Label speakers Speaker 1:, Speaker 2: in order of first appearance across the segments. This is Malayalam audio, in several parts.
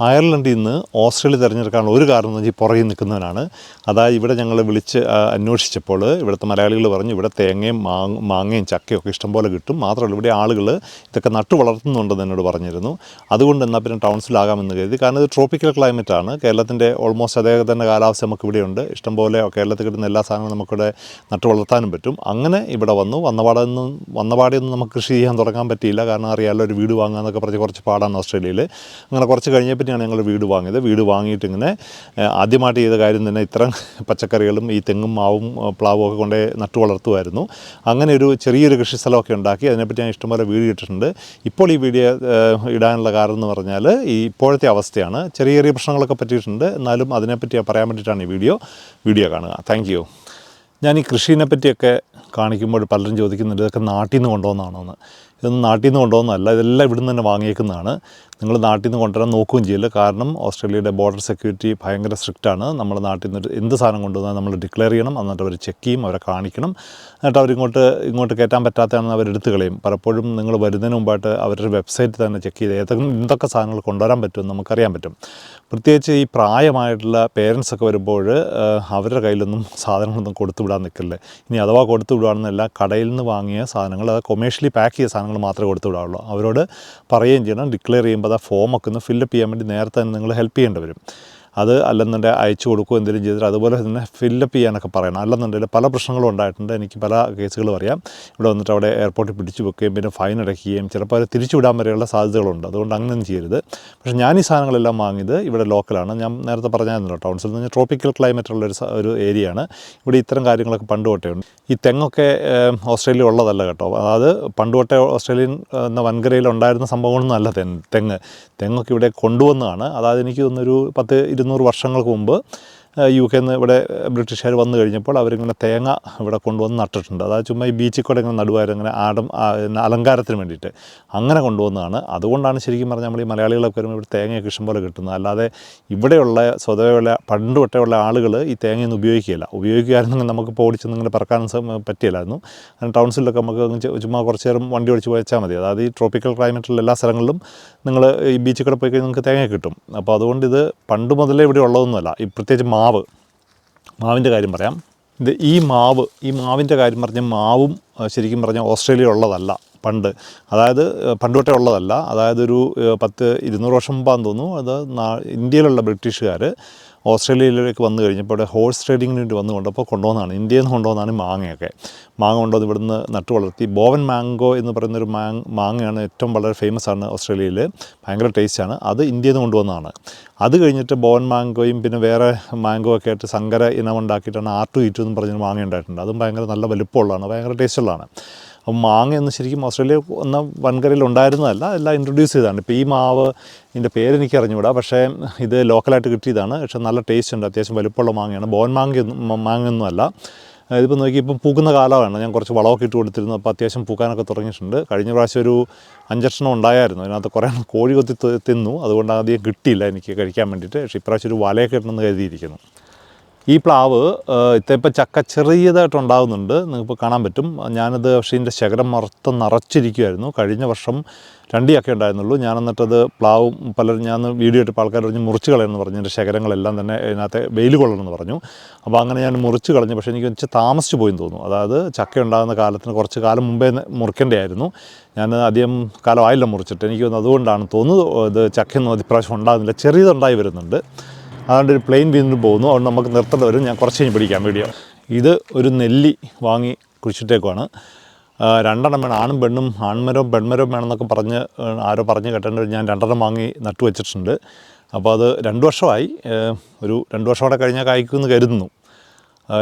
Speaker 1: അയർലൻഡിൽ നിന്ന് ഓസ്ട്രേലിയ തിരഞ്ഞെടുക്കാനുള്ള ഒരു കാരണം എന്ന് വെച്ചാൽ പുറകിൽ നിൽക്കുന്നവനാണ്. അതായത് ഇവിടെ ഞങ്ങൾ വിളിച്ച് അന്വേഷിച്ചപ്പോൾ ഇവിടുത്തെ മലയാളികൾ പറഞ്ഞു ഇവിടെ തേങ്ങയും മാങ്ങ മാങ്ങയും ചക്കയും ഒക്കെ ഇഷ്ടംപോലെ കിട്ടും. മാത്രമല്ല ഇവിടെ ആളുകൾ ഇതൊക്കെ നട്ടു വളർത്തുന്നുണ്ടെന്ന് എന്നോട് പറഞ്ഞിരുന്നു. അതുകൊണ്ട് എന്നാൽ പിന്നെ ടൗൺസിലാകാമെന്ന് കരുതി. കാരണം ഇത് ട്രോപ്പിക്കൽ ക്ലൈമറ്റ് ആണ്. കേരളത്തിന്റെ ഓൾമോസ്റ്റ് അതേ തന്നെ കാലാവസ്ഥ നമുക്ക് ഇവിടെയുണ്ട് ഇഷ്ടംപോലെ കേരളത്തിൽ കിട്ടുന്ന എല്ലാ സാധനങ്ങളും നമുക്കിവിടെ നട്ടു വളർത്താനും പറ്റും. അങ്ങനെ ഇവിടെ വന്നു. വന്നപാടൊന്നും വന്നപാടെയൊന്നും നമുക്ക് കൃഷി ചെയ്യാൻ തുടങ്ങാൻ പറ്റിയില്ല. കാരണം അറിയാമല്ലോ ഒരു വീട് വാങ്ങുക എന്നൊക്കെ പറഞ്ഞ് കുറച്ച് പാടാണ് ഓസ്ട്രേലിയയിൽ അങ്ങനെ കുറച്ച് കഴിഞ്ഞപ്പോഴാണ് ഞങ്ങൾ വീട് വാങ്ങിയത്. വീട് വാങ്ങിയിട്ട് ഇങ്ങനെ ആദ്യമായിട്ട് ചെയ്ത കാര്യം തന്നെ ഇത്തരം പച്ചക്കറികളും ഈ തെങ്ങും മാവും പ്ലാവും ഒക്കെ കൊണ്ടേ നട്ടു വളർത്തുമായിരുന്നു അങ്ങനെ ഒരു ചെറിയൊരു കൃഷി സ്ഥലമൊക്കെ ഉണ്ടാക്കി. അതിനെപ്പറ്റി ഞാൻ ഇഷ്ടംപോലെ വീഡിയോ ഇട്ടിട്ടുണ്ട്. ഇപ്പോൾ ഈ വീഡിയോ ഇടാനുള്ള കാരണം എന്ന് പറഞ്ഞാൽ ഈ ഇപ്പോഴത്തെ അവസ്ഥയാണ്. ചെറിയ ചെറിയ പ്രശ്നങ്ങളൊക്കെ പറ്റിയിട്ടുണ്ട്. എന്നാലും അതിനെപ്പറ്റി പറയാൻ വേണ്ടിയിട്ടാണ് ഈ വീഡിയോ വീഡിയോ കാണുക. താങ്ക് യു ഞാൻ ഈ കൃഷിനെ പറ്റിയൊക്കെ കാണിക്കുമ്പോൾ പലരും ചോദിക്കുന്നുണ്ട് ഇതൊക്കെ നാട്ടിൽ നിന്ന് കൊണ്ടുവന്നാണോ എന്ന് ഇതൊന്നും നാട്ടിൽ നിന്ന് കൊണ്ടുവന്നല്ല ഇതെല്ലാം ഇവിടുന്ന് തന്നെ വാങ്ങിയേക്കുന്നതാണ്. നിങ്ങൾ നാട്ടിൽ നിന്ന് കൊണ്ടുവരാൻ നോക്കുകയും ചെയ്യില്ല. കാരണം ഓസ്ട്രേലിയയുടെ ബോർഡർ സെക്യൂരിറ്റി ഭയങ്കര സ്ട്രിക്റ്റ് ആണ്. നമ്മൾ നാട്ടിൽ നിന്ന് എന്ത് സാധനം കൊണ്ടുവന്നാൽ നമ്മൾ ഡിക്ലെയർ ചെയ്യണം. എന്നിട്ട് അവർ ചെക്ക് ചെയ്യും അവരെ കാണിക്കണം. എന്നിട്ട് അവരിങ്ങോട്ട് ഇങ്ങോട്ട് കയറ്റാൻ പറ്റാത്തതാണെന്ന് അവരെടുത്ത് കളയും. പലപ്പോഴും നിങ്ങൾ വരുന്നതിന് മുമ്പായിട്ട് അവരുടെ വെബ്സൈറ്റ് തന്നെ ചെക്ക് ചെയ്ത് ഏതെങ്കിലും എന്തൊക്കെ സാധനങ്ങൾ കൊണ്ടുവരാൻ പറ്റുമെന്ന് നമുക്കറിയാൻ പറ്റും. പ്രത്യേകിച്ച് ഈ പ്രായമായിട്ടുള്ള പേരൻസ് ഒക്കെ വരുമ്പോൾ അവരുടെ കയ്യിലൊന്നും സാധനങ്ങളൊന്നും കൊടുത്തു വിടാൻ നിൽക്കില്ല ഇനി അഥവാ കൊടുത്തു വിടുകയാണെന്നല്ല കടയിൽ നിന്ന് വാങ്ങിയ സാധനങ്ങൾ അത് കൊമേഴ്ഷ്യലി പാക്ക് ചെയ്ത സാധനങ്ങൾ മാത്രമേ കൊടുത്തു വിടാവുള്ളൂ. അവരോട് പറയുകയും ചെയ്യണം ഡിക്ലെയർ ചെയ്യുമ്പോൾ ആ ഫോമൊക്കെ ഒന്ന് ഫില്ലപ്പ് ചെയ്യാൻ വേണ്ടി നേരത്തെ തന്നെ നിങ്ങൾ ഹെൽപ്പ് ചെയ്യേണ്ടി വരും. അത് അല്ലെന്നുണ്ടെങ്കിൽ അയച്ചു കൊടുക്കുകയോ എന്തെങ്കിലും ചെയ്തിട്ട് അതുപോലെ തന്നെ ഫില്ലപ്പ് ചെയ്യാനൊക്കെ പറയണം. അല്ലെന്നുണ്ടെങ്കിൽ പല പ്രശ്നങ്ങളും ഉണ്ടായിട്ടുണ്ട്. എനിക്ക് പല കേസുകളും അറിയാം. ഇവിടെ വന്നിട്ട് അവിടെ എയർപോർട്ടിൽ പിടിച്ചു വെക്കുകയും പിന്നെ ഫൈൻ അടയ്ക്കുകയും ചിലപ്പോൾ അവർ തിരിച്ചു വിടാൻ വരെയുള്ള സാധ്യതകളുണ്ട്. അതുകൊണ്ട് അങ്ങനെയൊന്നും ചെയ്യരുത്. പക്ഷേ ഞാൻ ഈ സാധനങ്ങളെല്ലാം വാങ്ങിയത് ഇവിടെ ലോക്കലാണ് ഞാൻ നേരത്തെ പറഞ്ഞായിരുന്നല്ലോ ടൗൺസിൽ നിന്ന് ട്രോപ്പിക്കൽ ക്ലൈമറ്റ് ഉള്ള ഒരു ഏരിയയാണ് ഇവിടെ ഇത്തരം കാര്യങ്ങളൊക്കെ പണ്ട് തൊട്ടേ ഉണ്ട്. ഈ തെങ്ങൊക്കെ ഓസ്ട്രേലിയ ഉള്ളതല്ല കേട്ടോ. അതായത് പണ്ട് തൊട്ടേ ഓസ്ട്രേലിയൻ എന്ന വൻകരയിൽ ഉണ്ടായിരുന്ന സംഭവങ്ങളൊന്നും അല്ല തെങ്ങ്. തെങ്ങൊക്കെ ഇവിടെ കൊണ്ടുവന്നതാണ്. അതായത് എനിക്ക് തോന്നുന്നൊരു പത്ത് ഇരുന്നൂറ് വർഷങ്ങൾക്ക് മുമ്പ് യു കെയിൽ നിന്ന് ഇവിടെ ബ്രിട്ടീഷുകാർ വന്നു കഴിഞ്ഞപ്പോൾ അവരിങ്ങനെ തേങ്ങ ഇവിടെ കൊണ്ടുവന്ന് നട്ടിട്ടുണ്ട്. അതായത് ചുമ്മാ ഈ ബീച്ചിൽ കൂടെ ഇങ്ങനെ നടുവായിരുന്നു ഇങ്ങനെ ആടം അലങ്കാരത്തിന് വേണ്ടിയിട്ട് അങ്ങനെ കൊണ്ടുവന്നതാണ്. അതുകൊണ്ടാണ് ശരിക്കും പറഞ്ഞാൽ നമ്മൾ ഈ മലയാളികളൊക്കെ വരുമ്പോൾ ഇവിടെ തേങ്ങയൊക്കെ ഇഷ്ടംപോലെ കിട്ടുന്നത്. അല്ലാതെ ഇവിടെയുള്ള സ്വതവേയുള്ള പണ്ട് തൊട്ടേയുള്ള ആളുകൾ ഈ തേങ്ങയൊന്നും ഉപയോഗിക്കുകയില്ല. ഉപയോഗിക്കുകയായിരുന്നെങ്കിൽ നമുക്ക് ഓടിച്ചൊന്നും ഇങ്ങനെ പറക്കാനും പറ്റിയില്ലായിരുന്നു ടൗൺസിലൊക്കെ നമുക്ക് ചുമ്മാ കുറച്ച് നേരം വണ്ടി ഓടിച്ച് പോയച്ചാൽ മതി. അതായത് ഈ ട്രോപ്പിക്കൽ ക്ലൈമറ്റിലുള്ള എല്ലാ സ്ഥലങ്ങളിലും നിങ്ങൾ ഈ ബീച്ചിൽ കൂടെ പോയി കഴിഞ്ഞാൽ നിങ്ങൾക്ക് തേങ്ങ കിട്ടും. അപ്പോൾ അതുകൊണ്ട് ഇത് പണ്ട് മുതലേ ഇവിടെ ഉള്ളതൊന്നുമല്ല. ഈ പ്രത്യേകിച്ച് മാവ്. മാവിന്റെ കാര്യം പറയാം. ഇത് ഈ മാവ് ഈ മാവിന്റെ കാര്യം പറഞ്ഞാൽ മാവും ശരിക്കും പറഞ്ഞാൽ ഓസ്ട്രേലിയ ഉള്ളതല്ല പണ്ട്. അതായത് ആ, പണ്ട് തൊട്ടേ ഉള്ളതല്ല. അതായത് ഒരു പത്ത് ഇരുന്നൂറ് വർഷം മുമ്പാന്ന് തോന്നുന്നു. അത് ഇന്ത്യയിലുള്ള ബ്രിട്ടീഷുകാർ ഓസ്ട്രേലിയയിലേക്ക് വന്നു കഴിഞ്ഞപ്പോൾ ഇവിടെ ഹോഴ്സ് ട്രേഡിങ്ങിന് വേണ്ടി വന്നു കൊണ്ടപ്പോൾ കൊണ്ടുവന്നാണ്. ഇന്ത്യയിൽ നിന്ന് കൊണ്ടുവന്നാണ് മാങ്ങയൊക്കെ. മാങ്ങ കൊണ്ടുവന്ന് ഇവിടുന്ന് നട്ടു വളർത്തി. ബോവൻ മാംഗോ എന്ന് പറയുന്നൊരു മാങ് മാങ്ങയാണ് ഏറ്റവും വളരെ ഫേമസ് ആണ് ഓസ്ട്രേലിയയിൽ ഭയങ്കര ടേസ്റ്റാണ് അത് ഇന്ത്യയിൽ നിന്ന് കൊണ്ടുവന്നതാണ്. അത് കഴിഞ്ഞിട്ട് ബോവൻ മാംഗോയും പിന്നെ വേറെ മാംഗോ ഒക്കെ ആയിട്ട് സങ്കര ഇനം ഉണ്ടാക്കിയിട്ടാണ് ആർ ടു ഈറ്റു എന്ന് പറഞ്ഞൊരു മാങ്ങ ഉണ്ടായിട്ടുണ്ട്. അതും ഭയങ്കര നല്ല വലുപ്പമുള്ളതാണ്. ഭയങ്കര ടേസ്റ്റുള്ളതാണ് അപ്പം മാങ്ങ എന്ന് ശരിക്കും ഓസ്ട്രേലിയ എന്ന വൻകരയിൽ ഉണ്ടായിരുന്നതല്ല എല്ലാം ഇൻട്രൊഡ്യൂസ് ചെയ്തതാണ്. ഇപ്പോൾ ഈ മാവ് ഇതിന്റെ പേരെനിക്ക് അറിഞ്ഞുകൂടാ പക്ഷേ ഇത് ലോക്കലായിട്ട് കിട്ടിയതാണ്. പക്ഷേ നല്ല ടേസ്റ്റ് ഉണ്ട് അത്യാവശ്യം വലുപ്പമുള്ള മാങ്ങയാണ്. ബോൻ മാങ്ങയൊന്നും മാങ്ങയൊന്നും അല്ല ഇതിപ്പോൾ നോക്കി ഇപ്പം പൂക്കുന്ന കാലമാണ്. ഞാൻ കുറച്ച് വളമൊക്കെ ഇട്ട് കൊടുത്തിരുന്നു അപ്പോൾ അത്യാവശ്യം പൂക്കാനൊക്കെ തുടങ്ങിയിട്ടുണ്ട്. കഴിഞ്ഞ പ്രാവശ്യം ഒരു അഞ്ചക്ഷണം ഉണ്ടായിരുന്നു അതിനകത്ത് കുറേ കോഴി കൊത്തി തിന്നു. അതുകൊണ്ട് ആദ്യം കിട്ടിയില്ല എനിക്ക് കഴിക്കാൻ വേണ്ടിയിട്ട്. പക്ഷേ ഇപ്രാവശ്യം ഒരു വലയൊക്കെ ഇടണമെന്ന് കരുതിയിരിക്കുന്നു. ഈ പ്ലാവ് ഇപ്പം ചക്ക ചെറിയതായിട്ട് ഉണ്ടാകുന്നുണ്ട് നിങ്ങൾക്കിപ്പോൾ കാണാൻ പറ്റും. ഞാനത് പക്ഷേ ഇതിന്റെ ശകരം മറത്ത് നിറച്ചിരിക്കുമായിരുന്നു കഴിഞ്ഞ വർഷം രണ്ട് ചക്ക ഉണ്ടായിരുന്നുള്ളൂ. ഞാൻ എന്നിട്ടത് പ്ലാവും പലരും ഞാൻ വീഡിയോ ഇട്ടപ്പോൾ ആൾക്കാർ പറഞ്ഞ് മുറിച്ച് കളയണമെന്ന് പറഞ്ഞു. എന്റെ ശകരങ്ങളെല്ലാം തന്നെ ഇതിനകത്ത് വെയിൽ കൊള്ളണമെന്ന് പറഞ്ഞു. അപ്പോൾ അങ്ങനെ ഞാൻ മുറിച്ച് കളഞ്ഞു. പക്ഷേ എനിക്ക് വെച്ച് താമസിച്ചു പോയെന്ന് തോന്നുന്നു. അതായത് ചക്ക ഉണ്ടാകുന്ന കാലത്തിന് കുറച്ച് കാലം മുമ്പേ മുറിക്കേണ്ടതായിരുന്നു. ഞാൻ അധികം കാലമായില്ല മുറിച്ചിട്ട്. എനിക്ക് അതുകൊണ്ടാണ് തോന്നുന്നത് ഇത് ചക്കയൊന്നും അതിപ്രാവശ്യം ഉണ്ടാകുന്നില്ല. ചെറിയതുണ്ടായി വരുന്നുണ്ട്. അതുകൊണ്ട് ഒരു പ്ലെയിൻ വീണ്ടും പോകുന്നു. അതുകൊണ്ട് നമുക്ക് നിർത്തേണ്ടി വരും ഞാൻ കുറച്ച് കഴിഞ്ഞ് പിടിക്കാം വീഡിയോ ഇത് ഒരു നെല്ലി വാങ്ങി കുഴിച്ചിട്ടേക്കുവാണ്. രണ്ടെണ്ണം വേണം. ആണും പെണ്ണും ആൺമരവും പെൺമരവും വേണമെന്നൊക്കെ പറഞ്ഞ് ആരോ പറഞ്ഞ് കേട്ടേണ്ട ഞാൻ രണ്ടെണ്ണം വാങ്ങി നട്ടു വെച്ചിട്ടുണ്ട്. അപ്പോൾ അത് രണ്ട് വർഷമായി. ഒരു രണ്ട് വർഷം കൂടെ കഴിഞ്ഞാൽ കായ്ക്കുമെന്ന് കരുതുന്നു.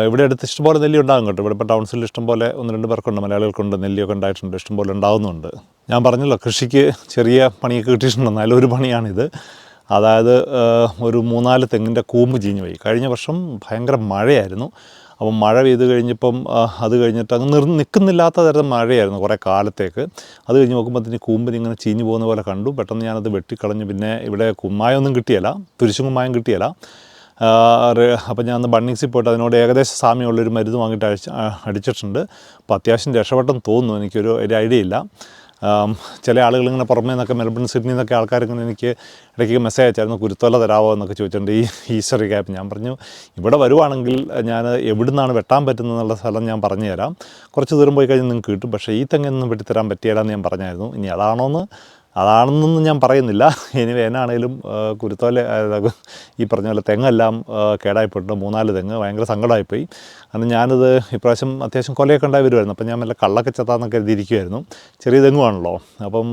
Speaker 1: ഇവിടെ അടുത്ത് ഇഷ്ടംപോലെ നെല്ലി ഉണ്ടാകും കേട്ടോ. ഇവിടെ ഇപ്പോൾ ടൗൺസിൽ ഇഷ്ടംപോലെ ഒന്ന് രണ്ട് പേർക്കുണ്ട്. മലയാളികൾക്കുണ്ട്. നെല്ലിയൊക്കെ ഉണ്ടായിട്ടുണ്ട്. ഇഷ്ടംപോലെ ഉണ്ടാകുന്നുണ്ട് ഞാൻ പറഞ്ഞല്ലോ കൃഷിക്ക് ചെറിയ പണിയൊക്കെ കിട്ടിയിട്ടുണ്ടെന്ന് നല്ലൊരു പണിയാണിത്. അതായത് ഒരു മൂന്നാൽ തെങ്ങിന്റെ കൂമ്പ് ചീഞ്ഞ് പോയി. കഴിഞ്ഞ വർഷം ഭയങ്കര മഴയായിരുന്നു. അപ്പം മഴ പെയ്ത് കഴിഞ്ഞപ്പം അത് കഴിഞ്ഞിട്ട് അങ്ങ് നിർ നിൽക്കുന്നില്ലാത്ത തരം മഴയായിരുന്നു കുറേ കാലത്തേക്ക്. അത് കഴിഞ്ഞ് നോക്കുമ്പോഴത്തേന് കൂമ്പിന് ഇങ്ങനെ ചീഞ്ഞു പോകുന്ന പോലെ കണ്ടു. പെട്ടെന്ന് ഞാനത് വെട്ടിക്കളഞ്ഞു പിന്നെ ഇവിടെ കുമ്മായൊന്നും കിട്ടിയല്ല തുരിശും കുമ്മായം കിട്ടിയല്ല. അപ്പം ഞാൻ ബണ്ണിങ്സിൽ പോയിട്ട് അതിനോട് ഏകദേശം സാമ്യമുള്ളൊരു മരുന്ന് വാങ്ങിയിട്ട് അടിച്ച് അടിച്ചിട്ടുണ്ട്. അപ്പോൾ അത്യാവശ്യം രക്ഷപ്പെട്ടെന്ന് തോന്നുന്നു. എനിക്കൊരു ഒരു ഐഡിയ ഇല്ല. ചില ആളുകൾ ഇങ്ങനെ പുറമേ നിന്നൊക്കെ മെൽബൺ സിഡ്നിയിൽ നിന്നൊക്കെ ആൾക്കാർ ഇങ്ങനെ എനിക്ക് ഇടയ്ക്ക് മെസ്സേജ് അയച്ചായിരുന്നു കുരുത്തോല തരാമോ എന്നൊക്കെ ചോദിച്ചിട്ടുണ്ട് ഈ ഈസ്റ്റർ ക്യാപ്പ് ഞാൻ പറഞ്ഞു. ഇവിടെ വരുവാണെങ്കിൽ ഞാൻ എവിടുന്നാണ് വെട്ടാൻ പറ്റുന്നതെന്നുള്ള സ്ഥലം ഞാൻ പറഞ്ഞു തരാം. കുറച്ച് ദൂരം പോയി കഴിഞ്ഞാൽ നിങ്ങൾക്ക് കിട്ടും. പക്ഷേ ഈ തെങ്ങൊന്നും വെട്ടിത്തരാൻ പറ്റിയാലെന്ന് ഞാൻ പറഞ്ഞായിരുന്നു. ഇനി അതാണോന്ന് അതാണെന്നൊന്നും ഞാൻ പറയുന്നില്ല. ഇനി എന്നാണേലും ആ, കുരുത്തോല ഈ പറഞ്ഞ പോലെ തെങ്ങെല്ലാം കേടായിപ്പോയിട്ടുണ്ട്. മൂന്നാൽ തെങ്ങ് ഭയങ്കര സങ്കടമായിപ്പോയി. കാരണം ഞാനത് ഇപ്രാവശ്യം അത്യാവശ്യം കൊലയൊക്കെ ഉണ്ടായി വരുമായിരുന്നു അപ്പം ഞാൻ വല്ല കള്ളൊക്കെ ചെത്താന്നൊക്കെ കരുതിയിരിക്കുമായിരുന്നു ചെറിയ തെങ്ങുവാണല്ലോ. അപ്പം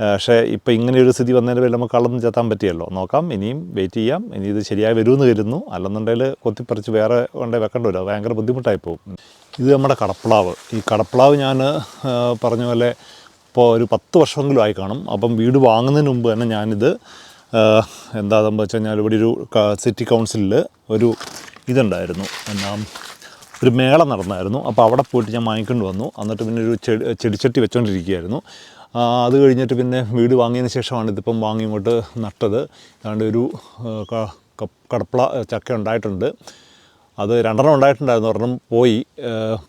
Speaker 1: പക്ഷേ ഇപ്പം ഇങ്ങനെ ഒരു സ്ഥിതി വന്നതിന് പേരിൽ നമുക്ക് കള്ളൊന്നും ചെത്താൻ പറ്റിയല്ലോ. നോക്കാം ഇനിയും വെയിറ്റ് ചെയ്യാം. ഇനി ഇത് ശരിയായി വരുമെന്ന് കരുതുന്നു. അല്ലെന്നുണ്ടെങ്കിൽ കൊത്തിപ്പറിച്ച് വേറെ കൊണ്ടേ വെക്കേണ്ടി വരും. ഭയങ്കര ബുദ്ധിമുട്ടായി പോകും ഇത് നമ്മുടെ കടപ്പ്ളാവ് ഈ കടപ്പ്ളാവ് ഞാൻ പറഞ്ഞ പോലെ ഇപ്പോൾ ഒരു പത്ത് വർഷമെങ്കിലും ആയി കാണും. അപ്പം വീട് വാങ്ങുന്നതിന് മുമ്പ് തന്നെ ഞാനിത് എന്താണെന്ന് വെച്ച് കഴിഞ്ഞാൽ ഇവിടെ ഒരു സിറ്റി കൗൺസിലിൽ ഒരു ഇതുണ്ടായിരുന്നു. എന്നാ ഒരു മേള നടന്നായിരുന്നു. അപ്പോൾ അവിടെ പോയിട്ട് ഞാൻ വാങ്ങിക്കൊണ്ട് വന്നു. എന്നിട്ട് പിന്നെ ഒരു ചെടി ചെടിച്ചട്ടി വെച്ചുകൊണ്ടിരിക്കുകയായിരുന്നു അത് കഴിഞ്ഞിട്ട് പിന്നെ വീട് വാങ്ങിയതിന് ശേഷമാണ് ഇതിപ്പം വാങ്ങി ഇങ്ങോട്ട് നട്ടത്. അതുകൊണ്ട് ഒരു കടപ്പള ചക്ക ഉണ്ടായിട്ടുണ്ട്. അത് രണ്ടെണ്ണം ഉണ്ടായിട്ടുണ്ടായിരുന്നു. ഒരെണ്ണം പോയി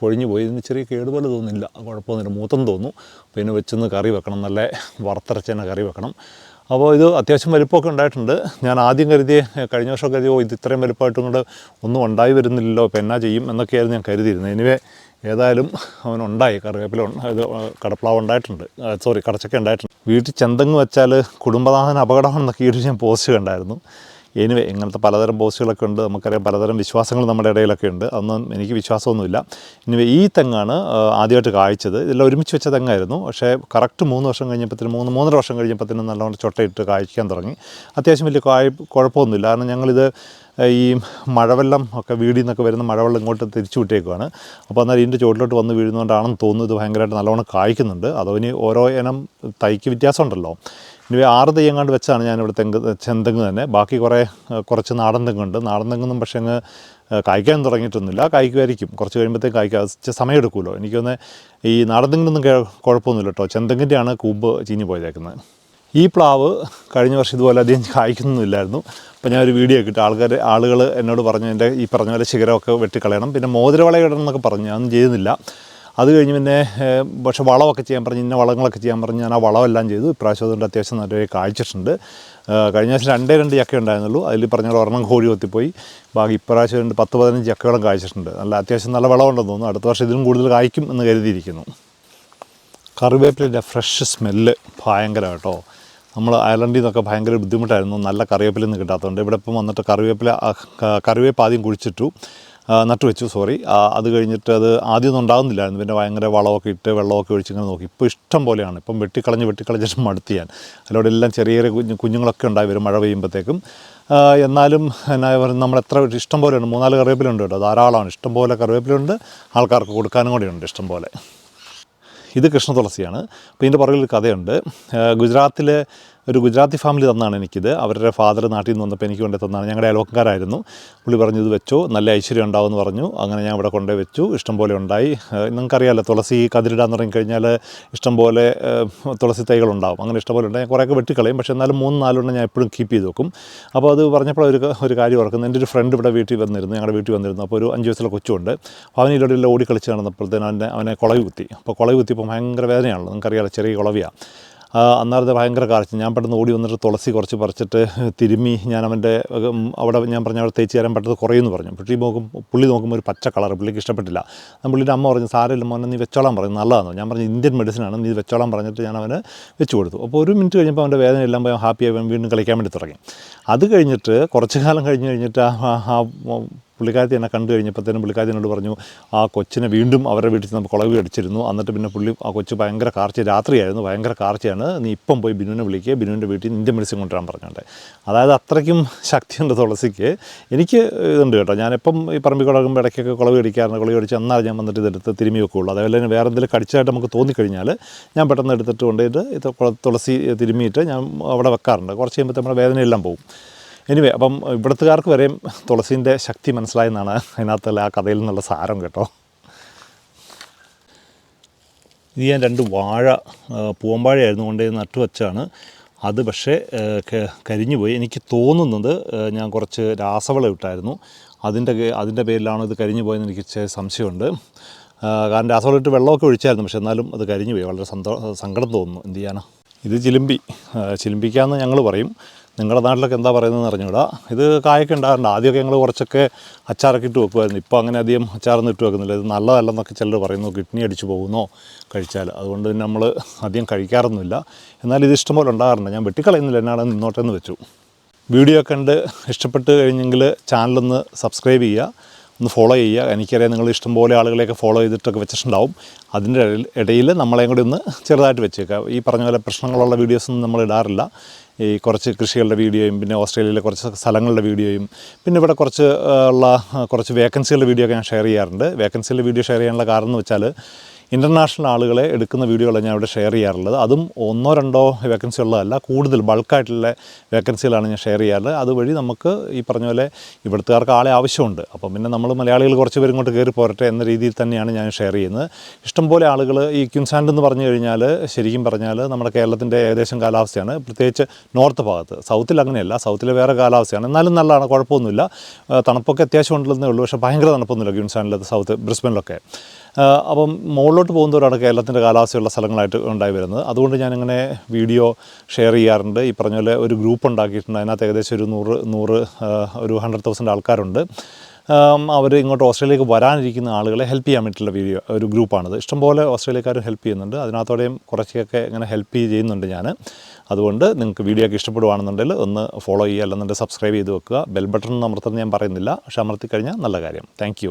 Speaker 1: പൊഴിഞ്ഞു പോയി. ഇതിന് ചെറിയ കേടുപോലെ തോന്നുന്നില്ല. കുഴപ്പമൊന്നുമില്ല. മൂത്തം തോന്നുന്നു. പിന്നെ വെച്ചൊന്ന് കറി വെക്കണം. നല്ല വറുത്തരച്ച് തന്നെ കറി വെക്കണം. അപ്പോൾ ഇത് അത്യാവശ്യം വലിപ്പമൊക്കെ ഉണ്ടായിട്ടുണ്ട്. ഞാൻ ആദ്യം കരുതിയ കഴിഞ്ഞ വർഷം കരുതിയോ ഇത് ഇത്രയും വലിപ്പമായിട്ടും കൊണ്ട് ഒന്നും ഉണ്ടായി വരുന്നില്ലല്ലോ. ഇപ്പം എന്നാ ചെയ്യും എന്നൊക്കെയായിരുന്നു ഞാൻ കരുതിയിരുന്നത്. എനിവേ ഏതായാലും അവനുണ്ടായി കറിവേപ്പില ഇത് കടപ്ലാവ് ഉണ്ടായിട്ടുണ്ട്. സോറി കടച്ചൊക്കെ ഉണ്ടായിട്ടുണ്ട്. വീട്ടിൽ ചെന്തെങ്ങ് വെച്ചാൽ കുടുംബനാഥൻ അപകടമാണെന്നൊക്കെ ഈ ഒരു ഞാൻ പോസ്റ്റ് കണ്ടായിരുന്നു. എനിവേ ഇങ്ങനത്തെ പലതരം പോസ്റ്റുകളൊക്കെ ഉണ്ട്. നമുക്കറിയാം പലതരം വിശ്വാസങ്ങൾ നമ്മുടെ ഇടയിലൊക്കെ ഉണ്ട്. അതൊന്നും എനിക്ക് വിശ്വാസമൊന്നുമില്ല. എനിവേ ഈ തെങ്ങാണ് ആദ്യമായിട്ട് കായ്ച്ചത്. ഇതെല്ലാം ഒരുമിച്ച് വെച്ച തെങ്ങായിരുന്നു. പക്ഷേ കറക്റ്റ് മൂന്ന് വർഷം കഴിഞ്ഞപ്പോഴത്തേനും മൂന്ന് മൂന്നര വർഷം കഴിഞ്ഞപ്പോഴത്തേനും നല്ലോണം ചൊട്ടയിട്ട് കായ്ക്കാൻ തുടങ്ങി. അത്യാവശ്യം വലിയ കായ് കുഴപ്പമൊന്നുമില്ല. കാരണം ഞങ്ങളിത് ഈ മഴവെള്ളം ഒക്കെ വീടിൽ നിന്നൊക്കെ വരുന്ന മഴവെള്ളം ഇങ്ങോട്ട് തിരിച്ചു വിട്ടേക്കുവാണ്. അപ്പോൾ എന്നാൽ ഇതിന്റെ ചുവട്ടിലോട്ട് വന്ന് വീഴുന്നതുകൊണ്ടാണെന്ന് തോന്നുന്നു ഇത് ഭയങ്കരമായിട്ട് നല്ലോണം കായ്ക്കുന്നുണ്ട്. അതോ ഇനി ഓരോ ഇനം തൈക്ക് വ്യത്യാസമുണ്ടല്ലോ. ഇനി ആറ് തെയ്യങ്ങാണ്ട് വെച്ചാണ് ഞാനിവിടെ തെങ്ങ് ചെന്തെങ്ങ് തന്നെ. ബാക്കി കുറേ കുറച്ച് നാടൻ തെങ്ങുണ്ട്. നാടൻ തെങ്ങൊന്നും പക്ഷേ അങ്ങ് കായ്ക്കാൻ തുടങ്ങിയിട്ടൊന്നുമില്ല. കായ്ക്കുമായിരിക്കും. കുറച്ച് കഴിയുമ്പോഴത്തേക്ക് കായ്ക്കുക സമയമെടുക്കുമല്ലോ. എനിക്കൊന്ന് ഈ നാടൻ തെങ്ങിനൊന്നും കുഴപ്പമൊന്നുമില്ല കേട്ടോ. ചെന്തെങ്ങിന്റെയാണ് കൂമ്പ് ചീഞ്ഞ് പോയതേക്കുന്നത് ഈ പ്ലാവ് കഴിഞ്ഞ വർഷം ഇതുപോലെ അധികം കായ്ക്കുന്നൊന്നുമില്ലായിരുന്നു. അപ്പോൾ ഞാനൊരു വീഡിയോ കിട്ടും ആൾക്കാർ ആളുകൾ എന്നോട് പറഞ്ഞു എന്റെ ഈ പറഞ്ഞ പോലെ ശിഖരമൊക്കെ വെട്ടിക്കളയണം. പിന്നെ മോതിരവള ഇടണം എന്നൊക്കെ പറഞ്ഞു. ഞാനൊന്നും ചെയ്യുന്നില്ല അത് കഴിഞ്ഞ് പിന്നെ പക്ഷേ വളമൊക്കെ ചെയ്യാൻ പറഞ്ഞ് ഇന്ന വളങ്ങളൊക്കെ ചെയ്യാൻ പറഞ്ഞ് ഞാൻ ആ വളമെല്ലാം ചെയ്തു. ഇപ്രാവശ്യം അതുകൊണ്ട് അത്യാവശ്യം നല്ല രീതിയിൽ ഏഹ്, കഴിഞ്ഞ പ്രാവശ്യം രണ്ടേ രണ്ട് ചക്ക ഉണ്ടായിരുന്നുള്ളൂ. അതിൽ പറഞ്ഞ ഒരെണ്ണം കോഴി കൊത്തിപ്പോയി. ബാക്കി ഇപ്രാവശ്യം രണ്ട് പത്ത് പതിനഞ്ച് ചക്കകളും കാഴ്ചിട്ടുണ്ട് നല്ല അത്യാവശ്യം നല്ല വളമുണ്ടെന്ന് തോന്നുന്നു. അടുത്ത വർഷം ഇതിലും കൂടുതൽ കായ്ക്കും എന്ന് കരുതിയിരിക്കുന്നു. കറിവേപ്പിലിന്റെ ഫ്രഷ് സ്മെല്ല് ഭയങ്കര കേട്ടോ നമ്മൾ അയർലൻഡിൽ നിന്നൊക്കെ ഭയങ്കര ബുദ്ധിമുട്ടായിരുന്നു. നല്ല കറിവേപ്പിലൊന്നും കിട്ടാത്തതുകൊണ്ട്. ഇവിടെ ഇപ്പം വന്നിട്ട് കറിവേപ്പില കറിവേപ്പ് ആദ്യം കുഴിച്ചിട്ടു. ആ, നട്ടു വെച്ചു സോറി അത് കഴിഞ്ഞിട്ട് അത് ആദ്യമൊന്നും ഉണ്ടാകുന്നില്ലായിരുന്നു. പിന്നെ ഭയങ്കര വളമൊക്കെ ഇട്ട് വെള്ളമൊക്കെ ഒഴിച്ചിങ്ങനെ നോക്കി. ഇപ്പോൾ ഇഷ്ടം പോലെയാണ്. ഇപ്പം വെട്ടിക്കളഞ്ഞ് വെട്ടിക്കളഞ്ഞിട്ട് മടുത്ത് ഞാൻ അതിലൂടെ എല്ലാം ചെറിയ ചെറിയ കുഞ്ഞു കുഞ്ഞുങ്ങളൊക്കെ ഉണ്ടായി വരും മഴ പെയ്യുമ്പോഴത്തേക്കും എന്നാലും എന്നാ പറയുന്നത് നമ്മൾ എത്ര ഇഷ്ടം പോലെയുണ്ട്. മൂന്നാൽ കറിവേപ്പിലുണ്ട് കേട്ടോ. ധാരാളമാണ്. ഇഷ്ടം പോലെ കറിവേപ്പിലുണ്ട്. ആൾക്കാർക്ക് കൊടുക്കാനും കൂടിയുണ്ട് ഇഷ്ടം പോലെ. ഇത് കൃഷ്ണ തുളസിയാണ് അപ്പോൾ ഇതിന്റെ പുറകിൽ ഒരു കഥയുണ്ട് ഗുജറാത്തിൽ ഒരു ഗുജറാത്തി ഫാമിലി തന്നാണ് എനിക്കിത്. അവരുടെ ഫാദർ നാട്ടിൽ നിന്ന് വന്നപ്പോൾ എനിക്ക് കൊണ്ടേ തന്നാണ്. ഞങ്ങളുടെ അയൽവക്കാരായിരുന്നു പുള്ളി പറഞ്ഞു ഇത് വെച്ചോ നല്ല ഐശ്വര്യം ഉണ്ടാവുമെന്ന് പറഞ്ഞു. അങ്ങനെ ഞാൻ ഇവിടെ കൊണ്ടേ വെച്ചു. ഇഷ്ടംപോലെ ഉണ്ടായി. നിങ്ങൾക്കറിയാമല്ലോ തുളസി കതിരിടാൻ തുടങ്ങിക്കഴിഞ്ഞാൽ ഇഷ്ടം പോലെ തുളസി തുളസി തൈകളുണ്ടാവും അങ്ങനെ ഇഷ്ടംപോലെ ഉണ്ട് ഞാൻ കുറേയൊക്കെ വെട്ടിക്കളയും. പക്ഷേ എന്നാലും മൂന്ന് നാലെണ്ണം ഞാൻ എപ്പോഴും കീപ്പ് ചെയ്ത് വെക്കും. അപ്പോൾ അത് പറഞ്ഞപ്പോൾ ഒരു ഒരു കാര്യം ഓർക്കുന്നു എന്റെ ഒരു ഫ്രണ്ട് ഇവിടെ വീട്ടിൽ വന്നിരുന്നു. ഞങ്ങളുടെ വീട്ടിൽ വന്നിരുന്നു. അപ്പോൾ ഒരു അഞ്ച് വയസ്സുള്ള കൊച്ചുണ്ട്. അപ്പോൾ അവൻ ഇതിലൂടെ ഓടി കളിച്ച് നടന്നപ്പോഴത്തേനും അവന്റെ അവനെ കുളവി കുത്തി. അപ്പോൾ കുളവി കുത്തിയപ്പോൾ ഭയങ്കര വേദനയാണല്ലോ. നിങ്ങൾക്കറിയാമല്ലോ ചെറിയ കുളവിയാണ് അന്നേരത്തെ ഭയങ്കര കാഴ്ച. ഞാൻ പെട്ടെന്ന് ഓടി വന്നിട്ട് തുളസി കുറച്ച് പറിച്ചിട്ട് തിരുമ്മി ഞാൻ അവന്റെ അവിടെ ഞാൻ പറഞ്ഞ അവിടെ തേച്ച് തരാൻ പെട്ടെന്ന് കുറയുമെന്ന് പറഞ്ഞു. പുള്ളി നോക്കും പുള്ളി നോക്കുമ്പോൾ ഒരു പച്ച കളർ പുള്ളിക്ക് ഇഷ്ടപ്പെട്ടില്ല. പുള്ളിന്റെ അമ്മ പറഞ്ഞു സാരമില്ല മോനെ നീ വെച്ചോളാൻ പറഞ്ഞു. നല്ലതാണോ ഞാൻ പറഞ്ഞു ഇന്ത്യൻ മെഡിസിനാണ് നീ വെച്ചോളാൻ പറഞ്ഞിട്ട് ഞാൻ അവന് വെച്ച് കൊടുത്തു. അപ്പോൾ ഒരു മിനിറ്റ് കഴിഞ്ഞപ്പോൾ അവന്റെ വേദന എല്ലാം പോയി ഹാപ്പിയായി വീണ്ടും കളിക്കാൻ വേണ്ടി തുടങ്ങി. അത് കഴിഞ്ഞിട്ട് കുറച്ച് കാലം കഴിഞ്ഞ് കഴിഞ്ഞിട്ട് ആ പുള്ളിക്കാരത്തി എന്നെ കണ്ടു കഴിഞ്ഞപ്പോഴത്തേനും പുള്ളിക്കാരത്തി എന്നോട് പറഞ്ഞു ആ കൊച്ചിനെ വീണ്ടും അവരുടെ വീട്ടിൽ നമുക്ക് കുളവി അടിച്ചിരുന്നു. എന്നിട്ട് പിന്നെ പുള്ളി ആ കൊച്ച് ഭയങ്കര കാർച്ച രാത്രിയായിരുന്നു ഭയങ്കര കാർച്ചയാണ്. നീ ഇപ്പം പോയി ബിനുവിനെ വിളിക്കുക ബിനുവിന്റെ വീട്ടിൽ ഇന്ത്യൻ മെഡിസിൻ കൊണ്ടുവരാൻ പറഞ്ഞുകൊണ്ട് അതായത് അത്രയ്ക്കും ശക്തിയുണ്ട് തുളസിക്ക്. എനിക്ക് ഇതുണ്ട് കേട്ടോ. ഞാനിപ്പം ഈ പറമ്പി കിടക്കുമ്പോൾ ഇടയ്ക്കൊക്കെ കുളവി അടിക്കാറുണ്ട് കുളവി അടിച്ച് എന്നാൽ ഞാൻ വന്നിട്ട് ഇതെടുത്ത് തിരുമ്മി വെക്കുകയുള്ളൂ അതേപോലെ തന്നെ വേറെ എന്തെങ്കിലും കടിച്ചായിട്ട് നമുക്ക് തോന്നിക്കഴിഞ്ഞാൽ ഞാൻ പെട്ടെന്ന് എടുത്തിട്ട് കൊണ്ടുപോയിട്ട് ഇത് തുളസി തിരുമ്മിയിട്ട് ഞാൻ അവിടെ വെക്കാറുണ്ട്. കുറച്ച് കഴിയുമ്പോൾ നമ്മുടെ വേദനയെല്ലാം പോകും. എനിവേ അപ്പം ഇവിടത്തുകാർക്ക് വരെയും തുളസീന്റെ ശക്തി മനസ്സിലായെന്നാണ് അതിനകത്തുള്ള ആ കഥയിൽ നിന്നുള്ള സാരം കേട്ടോ. ഇത് ഞാൻ രണ്ട് വാഴ പൂവമ്പാഴയായിരുന്നു കൊണ്ട് നട്ടുവച്ചാണ് അത് പക്ഷേ കരിഞ്ഞു പോയി എനിക്ക് തോന്നുന്നത് ഞാൻ കുറച്ച് രാസവളം ഇട്ടായിരുന്നു. അതിന്റെ അതിന്റെ പേരിലാണോ ഇത് കരിഞ്ഞു പോയെന്ന് എനിക്ക് സംശയമുണ്ട്. കാരണം രാസവളമിട്ട് വെള്ളമൊക്കെ ഒഴിച്ചായിരുന്നു പക്ഷേ എന്നാലും അത് കരിഞ്ഞു പോയി വളരെ സന്തോ സങ്കടം തോന്നുന്നു. എന്ത് ചെയ്യാനാണ് ഇത് ചിലമ്പി. ചിലിമ്പിക്കാന്ന് ഞങ്ങൾ പറയും. നിങ്ങളുടെ നാട്ടിലൊക്കെ എന്താ പറയുന്നതെന്ന് അറിഞ്ഞൂടാ. ഇത് കായൊക്കെ ഉണ്ടാകാറുണ്ട് ആദ്യമൊക്കെ ഞങ്ങൾ കുറച്ചൊക്കെ അച്ചാറൊക്കെ ഇട്ട് വെക്കുമായിരുന്നു. ഇപ്പോൾ അങ്ങനെ അധികം അച്ചാറൊന്നും ഇട്ട് വെക്കുന്നില്ല. ഇത് നല്ലതല്ലെന്നൊക്കെ ചിലർ പറയുന്നു. കിഡ്നി അടിച്ചു പോകുന്നോ കഴിച്ചാൽ. അതുകൊണ്ട് തന്നെ നമ്മൾ അധികം കഴിക്കാറൊന്നുമില്ല. എന്നാൽ ഇത് ഇഷ്ടംപോലെ ഉണ്ടാകാറുണ്ട്. ഞാൻ വെട്ടിക്കളയുന്നില്ല. എന്നാണ് നിന്നോട്ടെന്ന് വെച്ചു. വീഡിയോ കണ്ട് ഇഷ്ടപ്പെട്ട് കഴിഞ്ഞെങ്കിൽ ചാനലൊന്ന് സബ്സ്ക്രൈബ് ചെയ്യുക. ഒന്ന് ഫോളോ ചെയ്യുക. എനിക്കറിയാം നിങ്ങൾ ഇഷ്ടംപോലെ ആളുകളെയൊക്കെ ഫോളോ ചെയ്തിട്ടൊക്കെ വെച്ചിട്ടുണ്ടാവും. അതിന്റെ ഇടയിൽ നമ്മളെയും കൂടി ഒന്ന് ചെറുതായിട്ട് വെച്ചേക്കാം. ഈ പറഞ്ഞ പോലെ പ്രശ്നങ്ങളുള്ള വീഡിയോസൊന്നും നമ്മൾ ഇടാറില്ല. ഈ കുറച്ച് കൃഷികളുടെ വീഡിയോയും പിന്നെ ഓസ്ട്രേലിയയിലെ കുറച്ച് സ്ഥലങ്ങളുടെ വീഡിയോയും പിന്നെ ഇവിടെ കുറച്ച് ഉള്ള കുറച്ച് വേക്കൻസികളുടെ വീഡിയോ ഒക്കെ ഞാൻ ഷെയർ ചെയ്യാറുണ്ട്. വേക്കൻസികളുടെ വീഡിയോ ഷെയർ ചെയ്യാനുള്ള കാരണം എന്ന് വെച്ചാൽ ഇന്റർനാഷണൽ ആളുകളെ എടുക്കുന്ന വീഡിയോകളാണ് ഞാൻ ഇവിടെ ഷെയർ ചെയ്യാറുള്ളത്. അതും ഒന്നോ രണ്ടോ വേക്കൻസി ഉള്ളതല്ല കൂടുതൽ ബൾക്കായിട്ടുള്ള വേക്കൻസികളാണ് ഞാൻ ഷെയർ ചെയ്യാറുള്ളത്. അതുവഴി നമുക്ക് ഈ പറഞ്ഞ പോലെ ഇവിടുത്തുകാർക്ക് ആളെ ആവശ്യമുണ്ട്. അപ്പം പിന്നെ നമ്മൾ മലയാളികൾ കുറച്ച് പേര് ഇങ്ങോട്ട് കയറി പോരട്ടെ എന്ന രീതിയിൽ തന്നെയാണ് ഞാൻ ഷെയർ ചെയ്യുന്നത്. ഇഷ്ടംപോലെ ആളുകൾ ഈ ക്യുൻസാൻഡ് എന്ന് പറഞ്ഞു കഴിഞ്ഞാൽ ശരിക്കും പറഞ്ഞാൽ നമ്മുടെ കേരളത്തിന്റെ ഏകദേശം കാലാവസ്ഥയാണ്. പ്രത്യേകിച്ച് നോർത്ത് ഭാഗത്ത്. സൗത്തിൽ അങ്ങനെയല്ല സൗത്തിൽ വേറെ കാലാവസ്ഥയാണ്. എന്നാലും നല്ലതാണ് കുഴപ്പമൊന്നുമില്ല. തണുപ്പൊക്കെ അത്യാവശ്യം ഉണ്ടെന്നേ ഉള്ളൂ. പക്ഷേ ഭയങ്കര തണുപ്പൊന്നുമില്ല ക്യുൻസാൻഡിലത്തെ സൗത്ത് ബ്രിസ്ബനിലൊക്കെ അപ്പം മുകളിലോട്ട് പോകുന്നവരാണ് കേരളത്തിന്റെ കാലാവസ്ഥയുള്ള സ്ഥലങ്ങളായിട്ട് ഉണ്ടായി വരുന്നത്. അതുകൊണ്ട് ഞാനിങ്ങനെ വീഡിയോ ഷെയർ ചെയ്യാറുണ്ട്. ഈ പറഞ്ഞ പോലെ ഒരു ഗ്രൂപ്പ് ഉണ്ടാക്കിയിട്ടുണ്ട്. അതിനകത്ത് ഏകദേശം ഒരു നൂറ് നൂറ് ഒരു ഹൺഡ്രഡ് തൗസൻഡ് ആൾക്കാരുണ്ട്. അവർ ഇങ്ങോട്ട് ഓസ്ട്രേലിയക്ക് വരാനിരിക്കുന്ന ആളുകളെ ഹെൽപ്പ് ചെയ്യാൻ വേണ്ടിയിട്ടുള്ള വീഡിയോ ഒരു ഗ്രൂപ്പാണിത്. ഇഷ്ടംപോലെ ഓസ്ട്രേലിയക്കാർ ഹെൽപ്പ് ചെയ്യുന്നുണ്ട്. അതിനകത്തോടെയും കുറച്ചൊക്കെ ഇങ്ങനെ ഹെൽപ്പ് ചെയ്യുന്നുണ്ട് ഞാൻ. അതുകൊണ്ട് നിങ്ങൾക്ക് വീഡിയോ ഒക്കെ ഇഷ്ടപ്പെടുവാണെന്നുണ്ടെങ്കിൽ ഒന്ന് ഫോളോ ചെയ്യുക അല്ലെന്നുണ്ടെങ്കിൽ സബ്സ്ക്രൈബ് ചെയ്ത് വെക്കുക. ബെൽ ബട്ടൺ അമർത്തുന്നത് ഞാൻ പറയുന്നില്ല. പക്ഷെ അമർത്തി കഴിഞ്ഞാൽ നല്ല കാര്യം. താങ്ക്